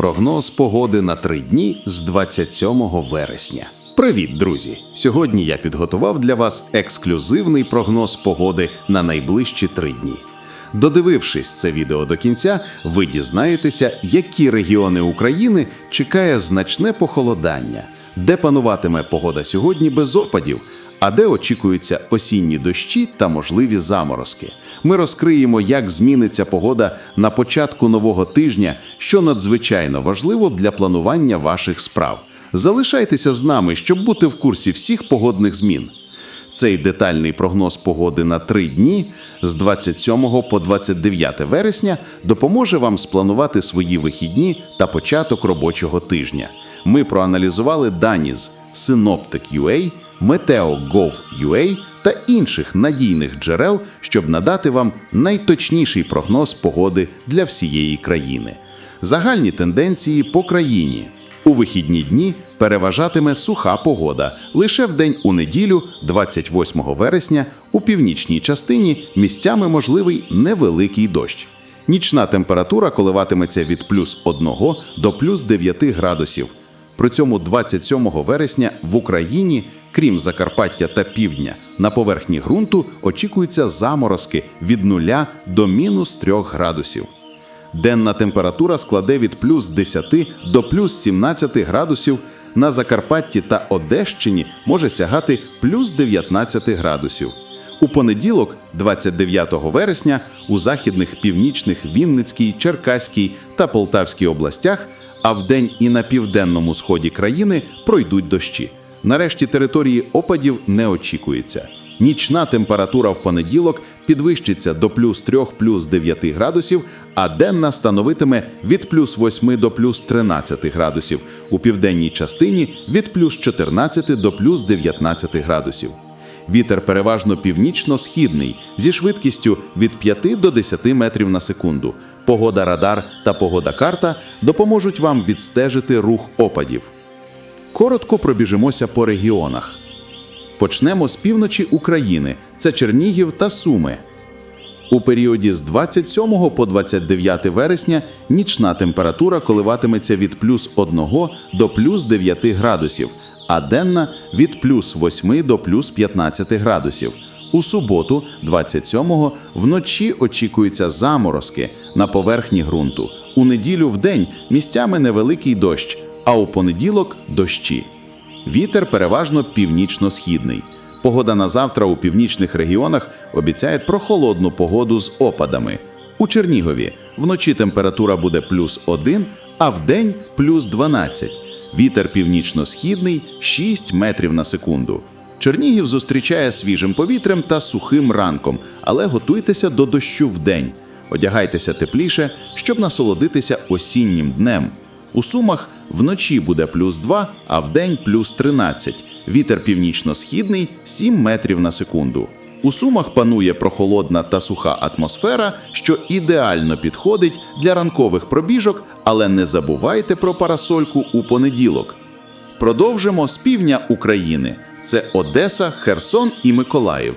Прогноз погоди на три дні з 27 вересня. Привіт, друзі! Сьогодні я підготував для вас ексклюзивний прогноз погоди на найближчі три дні. Додивившись це відео до кінця, ви дізнаєтеся, які регіони України чекає значне похолодання, де пануватиме погода сьогодні без опадів, а де очікуються осінні дощі та можливі заморозки. Ми розкриємо, як зміниться погода на початку нового тижня, що надзвичайно важливо для планування ваших справ. Залишайтеся з нами, щоб бути в курсі всіх погодних змін. Цей детальний прогноз погоди на три дні з 27 по 29 вересня допоможе вам спланувати свої вихідні та початок робочого тижня. Ми проаналізували дані з Synoptic.ua, Meteo.gov.ua та інших надійних джерел, щоб надати вам найточніший прогноз погоди для всієї країни. Загальні тенденції по країні. У вихідні дні переважатиме суха погода. Лише в день у неділю, 28 вересня, у північній частині місцями можливий невеликий дощ. Нічна температура коливатиметься від плюс 1 до плюс 9 градусів. При цьому 27 вересня в Україні, крім Закарпаття та півдня, на поверхні ґрунту очікуються заморозки від 0 до мінус 3 градусів. Денна температура складе від плюс 10 до плюс 17 градусів. На Закарпатті та Одещині може сягати плюс 19 градусів. У понеділок, 29 вересня, у західних північних Вінницькій, Черкаській та Полтавській областях, а вдень і на південному сході країни пройдуть дощі. Нарешті території опадів не очікується. Нічна температура в понеділок підвищиться до плюс 3 плюс 9 градусів, а денна становитиме від плюс 8 до плюс 13 градусів, у південній частині від плюс 14 до плюс 19 градусів. Вітер переважно північно-східний зі швидкістю від 5 до 10 метрів на секунду. Погода радар та погода карта допоможуть вам відстежити рух опадів. Коротко пробіжимося по регіонах. Почнемо з півночі України. Це Чернігів та Суми. У періоді з 27 по 29 вересня нічна температура коливатиметься від плюс 1 до плюс 9 градусів, а денна від плюс 8 до плюс 15 градусів. У суботу, 27-го, вночі очікуються заморозки на поверхні ґрунту. У неділю в день місцями невеликий дощ, а у понеділок дощі. Вітер переважно північно-східний. Погода на завтра у північних регіонах обіцяє прохолодну погоду з опадами. У Чернігові вночі температура буде плюс 1, а вдень плюс 12. Вітер північно-східний 6 метрів на секунду. Чернігів зустрічає свіжим повітрям та сухим ранком, але готуйтеся до дощу вдень. Одягайтеся тепліше, щоб насолодитися осіннім днем. У Сумах вночі буде плюс 2, а вдень плюс 13. Вітер північно-східний 7 метрів на секунду. У Сумах панує прохолодна та суха атмосфера, що ідеально підходить для ранкових пробіжок, але не забувайте про парасольку у понеділок. Продовжимо з півдня України. Це Одеса, Херсон і Миколаїв.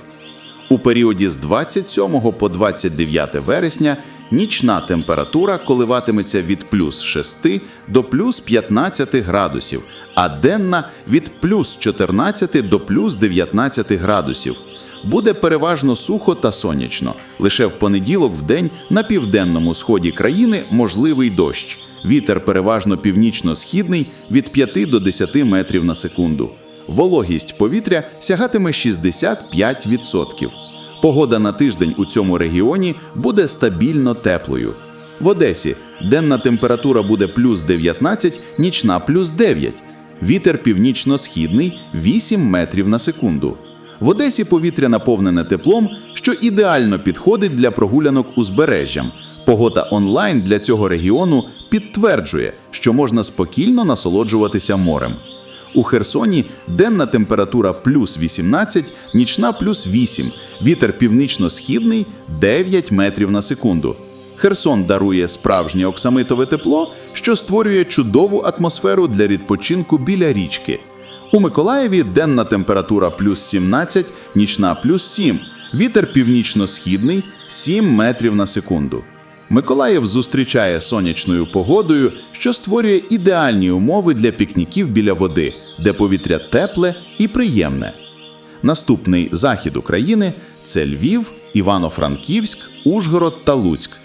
У періоді з 27 по 29 вересня нічна температура коливатиметься від плюс 6 до плюс 15 градусів, а денна від плюс 14 до плюс 19 градусів. Буде переважно сухо та сонячно. Лише в понеділок в день на південному сході країни можливий дощ. Вітер переважно північно-східний від 5 до 10 метрів на секунду. Вологість повітря сягатиме 65%. Погода на тиждень у цьому регіоні буде стабільно теплою. В Одесі денна температура буде плюс 19, нічна плюс 9. Вітер північно-східний 8 метрів на секунду. В Одесі повітря наповнене теплом, що ідеально підходить для прогулянок узбережжям. Погода онлайн для цього регіону підтверджує, що можна спокійно насолоджуватися морем. У Херсоні денна температура плюс 18, нічна плюс 8, вітер північно-східний 9 метрів на секунду. Херсон дарує справжнє оксамитове тепло, що створює чудову атмосферу для відпочинку біля річки. У Миколаєві денна температура плюс 17, нічна плюс 7, вітер північно-східний 7 метрів на секунду. Миколаїв зустрічає сонячною погодою, що створює ідеальні умови для пікніків біля води, де повітря тепле і приємне. Наступний захід України це Львів, Івано-Франківськ, Ужгород та Луцьк.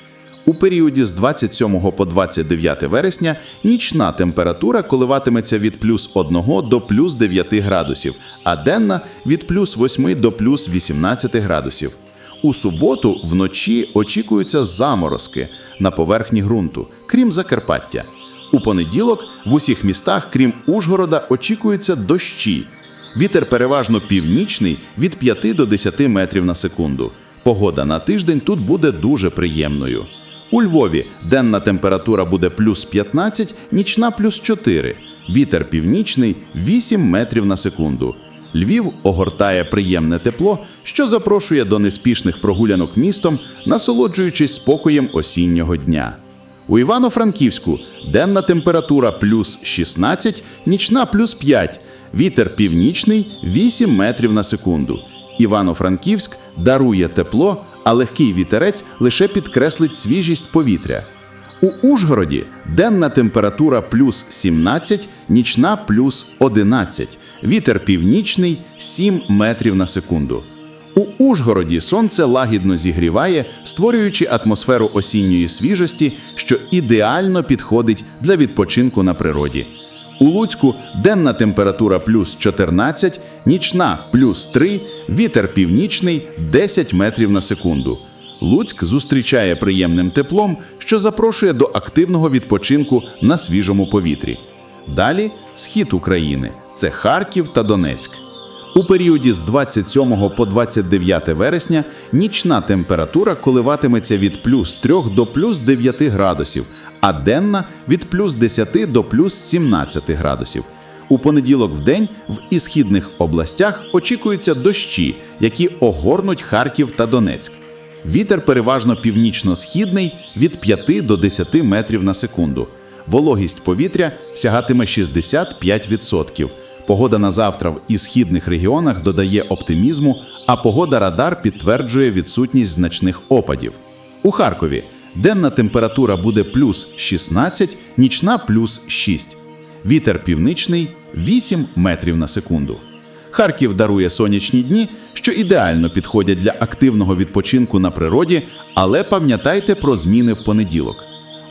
У періоді з 27 по 29 вересня нічна температура коливатиметься від плюс 1 до плюс 9 градусів, а денна від плюс 8 до плюс 18 градусів. У суботу вночі очікуються заморозки на поверхні ґрунту, крім Закарпаття. У понеділок в усіх містах, крім Ужгорода, очікуються дощі. Вітер переважно північний від 5 до 10 метрів на секунду. Погода на тиждень тут буде дуже приємною. У Львові денна температура буде плюс 15, нічна плюс 4. Вітер північний 8 метрів на секунду. Львів огортає приємне тепло, що запрошує до неспішних прогулянок містом, насолоджуючись спокоєм осіннього дня. У Івано-Франківську денна температура плюс 16, нічна плюс 5, вітер північний 8 метрів на секунду. Івано-Франківськ дарує тепло, а легкий вітерець лише підкреслить свіжість повітря. У Ужгороді денна температура плюс 17, нічна плюс 11, вітер північний 7 метрів на секунду. У Ужгороді сонце лагідно зігріває, створюючи атмосферу осінньої свіжості, що ідеально підходить для відпочинку на природі. У Луцьку денна температура плюс 14, нічна плюс 3, вітер північний 10 метрів на секунду. Луцьк зустрічає приємним теплом, що запрошує до активного відпочинку на свіжому повітрі. Далі схід України це Харків та Донецьк. У періоді з 27 по 29 вересня нічна температура коливатиметься від плюс 3 до плюс 9 градусів, а денна від плюс 10 до плюс 17 градусів. У понеділок в день в ісхідних областях очікуються дощі, які огорнуть Харків та Донецьк. Вітер переважно північно-східний від 5 до 10 метрів на секунду. Вологість повітря сягатиме 65%. Погода на завтра в ісхідних регіонах додає оптимізму, а погода радар підтверджує відсутність значних опадів. У Харкові денна температура буде плюс 16, нічна плюс 6. Вітер північний 8 метрів на секунду. Харків дарує сонячні дні, що ідеально підходять для активного відпочинку на природі, але пам'ятайте про зміни в понеділок.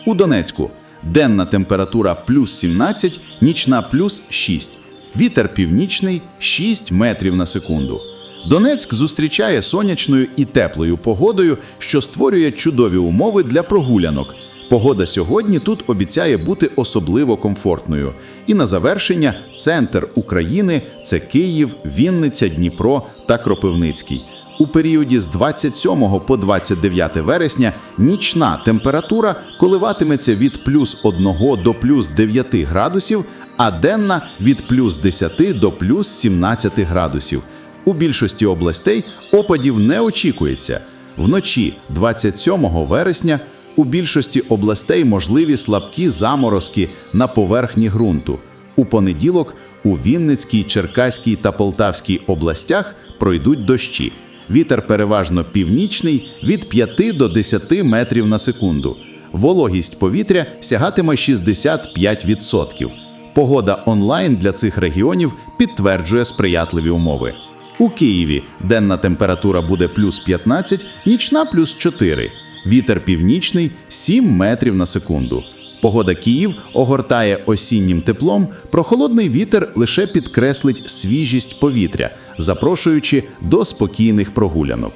У Донецьку денна температура плюс 17, нічна плюс 6. Вітер північний 6 метрів на секунду. Донецьк зустрічає сонячною і теплою погодою, що створює чудові умови для прогулянок. Погода сьогодні тут обіцяє бути особливо комфортною. І на завершення центр України це Київ, Вінниця, Дніпро та Кропивницький. У періоді з 27 по 29 вересня нічна температура коливатиметься від плюс 1 до плюс 9 градусів, а денна від плюс 10 до плюс 17 градусів. У більшості областей опадів не очікується. Вночі 27 вересня у більшості областей можливі слабкі заморозки на поверхні ґрунту. У понеділок у Вінницькій, Черкаській та Полтавській областях пройдуть дощі. Вітер переважно північний від 5 до 10 метрів на секунду. Вологість повітря сягатиме 65%. Погода онлайн для цих регіонів підтверджує сприятливі умови. У Києві денна температура буде плюс 15, нічна плюс 4. Вітер північний 7 метрів на секунду. Погода Київ огортає осіннім теплом, прохолодний вітер лише підкреслить свіжість повітря, запрошуючи до спокійних прогулянок.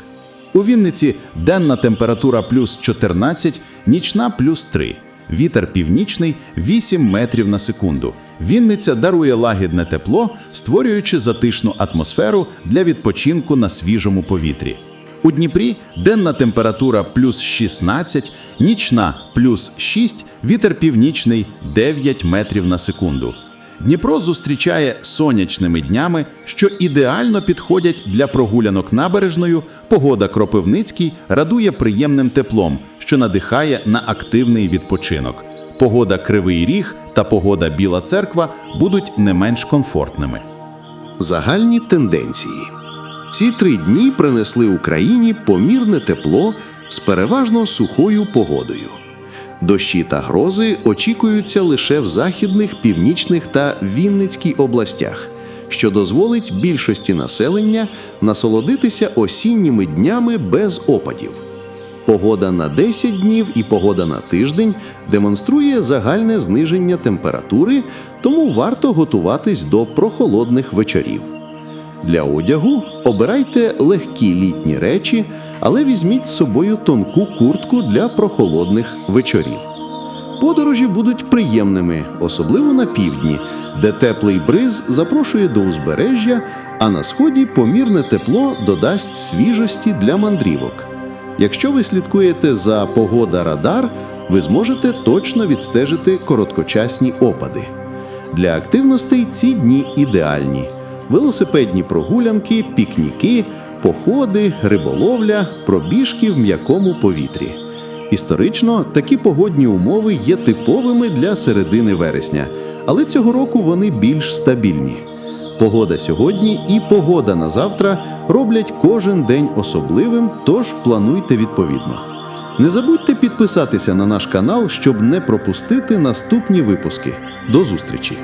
У Вінниці денна температура плюс 14, нічна плюс 3. Вітер північний 8 метрів на секунду. Вінниця дарує лагідне тепло, створюючи затишну атмосферу для відпочинку на свіжому повітрі. У Дніпрі денна температура плюс 16, нічна плюс 6, вітер північний 9 метрів на секунду. Дніпро зустрічає сонячними днями, що ідеально підходять для прогулянок набережною. Погода Кропивницький радує приємним теплом, що надихає на активний відпочинок. Погода Кривий Ріг та погода Біла Церква будуть не менш комфортними. Загальні тенденції. Ці три дні принесли Україні помірне тепло з переважно сухою погодою. Дощі та грози очікуються лише в західних, північних та Вінницькій областях, що дозволить більшості населення насолодитися осінніми днями без опадів. Погода на 10 днів і погода на тиждень демонструє загальне зниження температури, тому варто готуватись до прохолодних вечорів. Для одягу обирайте легкі літні речі, але візьміть з собою тонку куртку для прохолодних вечорів. Подорожі будуть приємними, особливо на півдні, де теплий бриз запрошує до узбережжя, а на сході помірне тепло додасть свіжості для мандрівок. Якщо ви слідкуєте за погода радар, ви зможете точно відстежити короткочасні опади. Для активностей ці дні ідеальні: велосипедні прогулянки, пікніки, походи, риболовля, пробіжки в м'якому повітрі. Історично такі погодні умови є типовими для середини вересня, але цього року вони більш стабільні. Погода сьогодні і погода на завтра роблять кожен день особливим, тож плануйте відповідно. Не забудьте підписатися на наш канал, щоб не пропустити наступні випуски. До зустрічі!